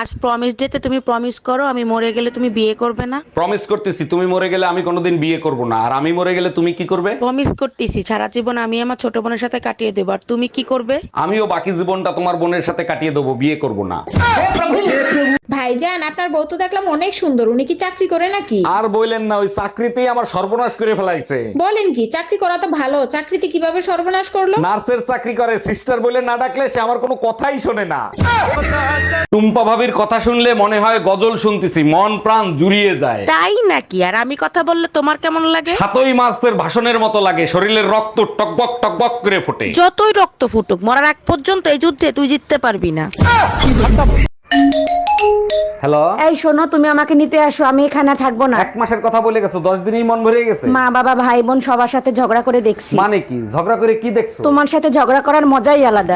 আজ প্রমিস ডেতে তুমি প্রমিস করো আমি মরে গেলে তুমি বিয়ে করবে না। প্রমিস করতেছি তুমি মরে গেলে আমি কোনোদিন বিয়ে করব না। আর আমি মরে গেলে তুমি কি করবে? প্রমিস করতেছি সারা জীবন আমি আমার ছোট বোনের সাথে কাটিয়ে দেবো। আর তুমি কি করবে? আমিও বাকি জীবনটা তোমার বোনের সাথে কাটিয়ে দেবো বিয়ে করব না। ভাইজান আপনার বউ তো দেখলাম অনেক সুন্দর। উনি কি চাকরি করে নাকি? আর বললেন না ওই চাকরিতেই আমার সর্বনাশ করে ফেলাইছে। বলেন কি চাকরি করা তো ভালো। চাকরিতে কীভাবে সর্বনাশ করল? নার্সের চাকরি করে সিস্টার বলে না ডাকলে সে আমার কোনো কথাই শোনে না। টুম্পা ভাবির কথা শুনলে মনে হয় গজল শুনতেছি মন প্রাণ জুড়িয়ে যায়। তাই নাকি? আর আমি কথা বললে তোমার কেমন লাগে? সাতই মাসের ভাষণের মতো লাগে শরীরের রক্ত টকবক টকবক করে ফোটে। যতই রক্ত ফুটুক মরার এক পর্যন্ত এই যুদ্ধে তুই জিততে পারবি না। হ্যালো এই শোনো তুমি আমাকে নিতে আসো আমি এখানে থাকব না। এক মাসের কথা বলে গেছো দশ দিনই মন ভরে গেছে। মা বাবা ভাই বোন সবার সাথে ঝগড়া করে দেখছি। মানে কি? ঝগড়া করে কি দেখছ? তোমার সাথে ঝগড়া করার মজাই আলাদা।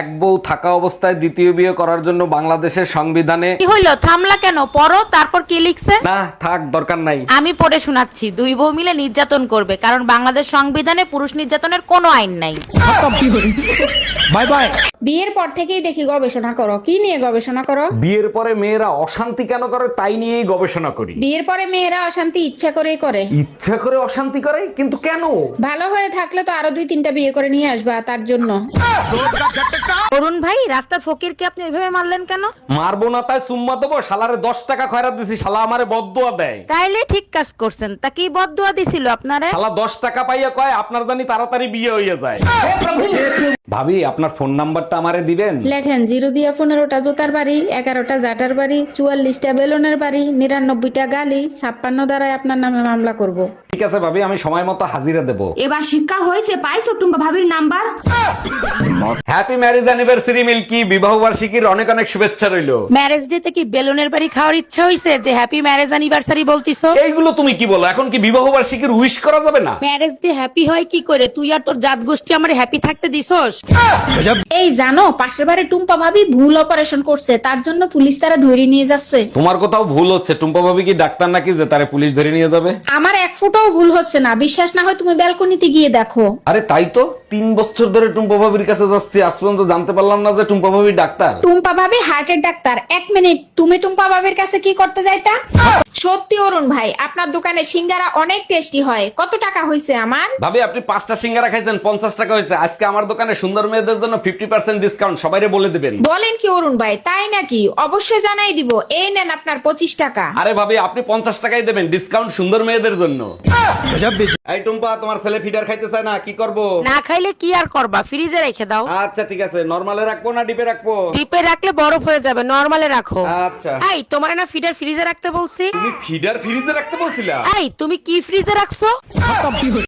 এক বউ থাকা অবস্থায় দ্বিতীয় বিয়ে করার জন্য বাংলাদেশের সংবিধানে কি হইল? থামলা কেন? পড়ো তারপর কি লিখছে? না থাক দরকার নাই। আমি পড়ে শোনাচ্ছি। দুই বউ মিলে নির্যাতন করবে কারণ বাংলাদেশ সংবিধানে পুরুষ নির্যাতনের কোনো আইন নাই। বিয়ের পর থেকেই দেখি গবেষণা করো। কি নিয়ে গবেষণা করো? বিয়ের পরে মেয়েরা অশান্তি কেন করে তাই নিয়েই গবেষণা করি। বিয়ের পরে মেয়েরা অশান্তি ইচ্ছা করেই করে। ইচ্ছা করে অশান্তি করে? কিন্তু কেন? ভালো হয়ে থাকলে তো আরও দুই তিনটা বিয়ে করে নিয়ে আসবা তার জন্য। অরুণ ভাই রাস্তার ফকিরকে আপনি ওইভাবে মারলেন কেন? মারবো না তাই সুম্মা দেবো শালারে দশ টাকা খয়রাত দিছি শালা আমারে বদুয়া দেয়। তাইলে ঠিক কাজ করছেন তা কি বদুয়া দিছিল আপনারে? শালা দশ টাকা পাইয়া কয় আপনার জানি তাড়াতাড়ি বিয়ে হইয়া যায়। ভাবি আপনার ফোন নাম্বারটা আমারে দিবেন? লেখেন জিরো দিয়া পনেরোটা জোতার বাড়ি এগারোটা জাটার বাড়ি চুয়াল্লিশটা বেলুনের বাড়ি নিরানব্বইটা গালি ছাপ্পান্ন দ্বারাই আপনার নামে মামলা করব। ঠিক আছে ভাবি আমি সময় মতো হাজিরা দেবো। এবার শিক্ষা হয়েছে পাইছো টুম্পা ভাবির number? Happy marriage anniversary Milky. বিবাহ বার্ষিকীর অনেক অনেক শুভেচ্ছা রইল। ম্যারেজ ডে তে কি বেলুনের বাড়ি খাওয়ার ইচ্ছা হইছে যে হ্যাপি ম্যারেজ অ্যানিভার্সারি বলতিছো? এইগুলো তুমি কি বলো? এখন কি বিবাহ বার্ষিকীর উইশ করা যাবে না? ম্যারেজ ডে হ্যাপি হয় কি করে? তুই আর তোর জাত গোষ্ঠী আমার হ্যাপি থাকতে দিছস? এই জানো পাশের বাড়ি টুম্পা ভাবি ভুল অপারেশন করছে তার জন্য পুলিশ তারা ধরে নিয়ে যাচ্ছে। তোমার কোথাও ভুল হচ্ছে। টুম্পা ভাবি কি ডাক্তার নাকি যে তারে পুলিশ ধরে নিয়ে যাবে? আমার এক ফুটাও ভুল হচ্ছে না। বিশ্বাস না হয় তুমি ব্যালকনিতে গিয়ে দেখো। আরে তাই তো। তিন বছর ধরে টুম্পা ভাবির কাছে যাচ্ছি আজ পর্যন্ত জানতে পারলাম না যে টুম্পা ভাবি ডাক্তার। টুম্পা ভাবি হার্টের ডাক্তার। এক মিনিট তুমি টুম্পা ভাবির কাছে কি করতে যাইতা? সত্যি অরুণ ভাই আপনার দোকানে সিঙ্গারা অনেক টেস্টি হয়। কত টাকা হয়েছে আমার? ভাবি আপনি পাঁচটা সিঙ্গারা খাইছেন পঞ্চাশ টাকা হয়েছে আজকে আমার দোকানে সুন্দর মেয়েদের জন্য ফিফটি পার্সেন্ট ডিসকাউন্ট সবাইরে বলে দিবেন। বলেন কি অরুণ ভাই তাই নাকি? অবশ্যই জানাই দিব। এই নেন আপনার পঁচিশ টাকা। আরে ভাবি আপনি পঞ্চাশ টাকাই দেবেন ডিসকাউন্ট সুন্দর মেয়েদের জন্য। এই টুম্পা তোমার ছেলে ফিডার খাইতে চায় না কি করব? না খাইলে কি আর করবা? ফ্রিজে রেখে দাও। আচ্ছা ঠিক আছে। নরমালে রাখব না ডিপে রাখব? ডিপে রাখলে বরফ হয়ে যাবে নরমালে রাখো। আচ্ছা। এই তোমার না ফিডার ফ্রিজে রাখতে বলছি? তুমি ফিডার ফ্রিজে রাখতে বলছিলা? এই তুমি কি ফ্রিজে রাখছো?